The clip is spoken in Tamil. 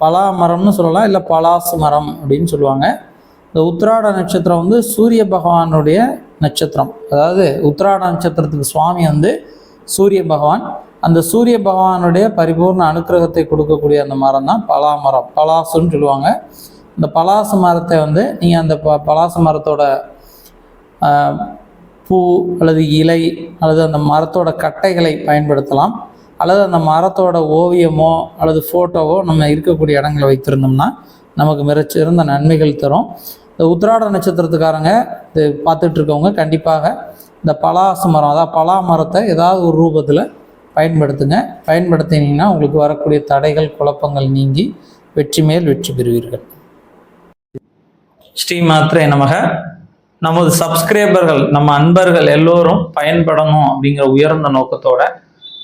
பலா மரம்னு சொல்லலாம் இல்லை பலாசு மரம் அப்படின்னு சொல்லுவாங்க. இந்த உத்திராட நட்சத்திரம் வந்து சூரிய பகவானுடைய நட்சத்திரம். அதாவது உத்திராட நட்சத்திரத்துக்கு சுவாமி வந்து சூரிய பகவான். அந்த சூரிய பகவானுடைய பரிபூர்ண அனுக்கிரகத்தை கொடுக்கக்கூடிய அந்த மரம் தான் பலா மரம் பலாசுன்னு சொல்லுவாங்க. இந்த பலாசு மரத்தை வந்து நீங்கள் அந்த ப பலாசு மரத்தோட பூ அல்லது இலை அல்லது அந்த மரத்தோட கட்டைகளை பயன்படுத்தலாம். அல்லது அந்த மரத்தோட ஓவியமோ அல்லது ஃபோட்டோவோ நம்ம இருக்கக்கூடிய இடங்களை வைத்திருந்தோம்னா நமக்கு மிகச்சிறந்த நன்மைகள் தரும். இந்த உத்திராட நட்சத்திரத்துக்காரங்க இது பார்த்துட்டு இருக்கவங்க கண்டிப்பாக இந்த பலாசு மரம் அதாவது பலா மரத்தை ஏதாவது ஒரு ரூபத்தில் பயன்படுத்துங்க. பயன்படுத்தினீங்கன்னா உங்களுக்கு வரக்கூடிய தடைகள் குழப்பங்கள் நீங்கி வெற்றி மேல் வெற்றி பெறுவீர்கள். ஸ்ரீ மாத்திரை நமக. நமது சப்ஸ்கிரைபர்கள் நம்ம அன்பர்கள் எல்லோரும் பயன்படணும் அப்படிங்கிற உயர்ந்த நோக்கத்தோட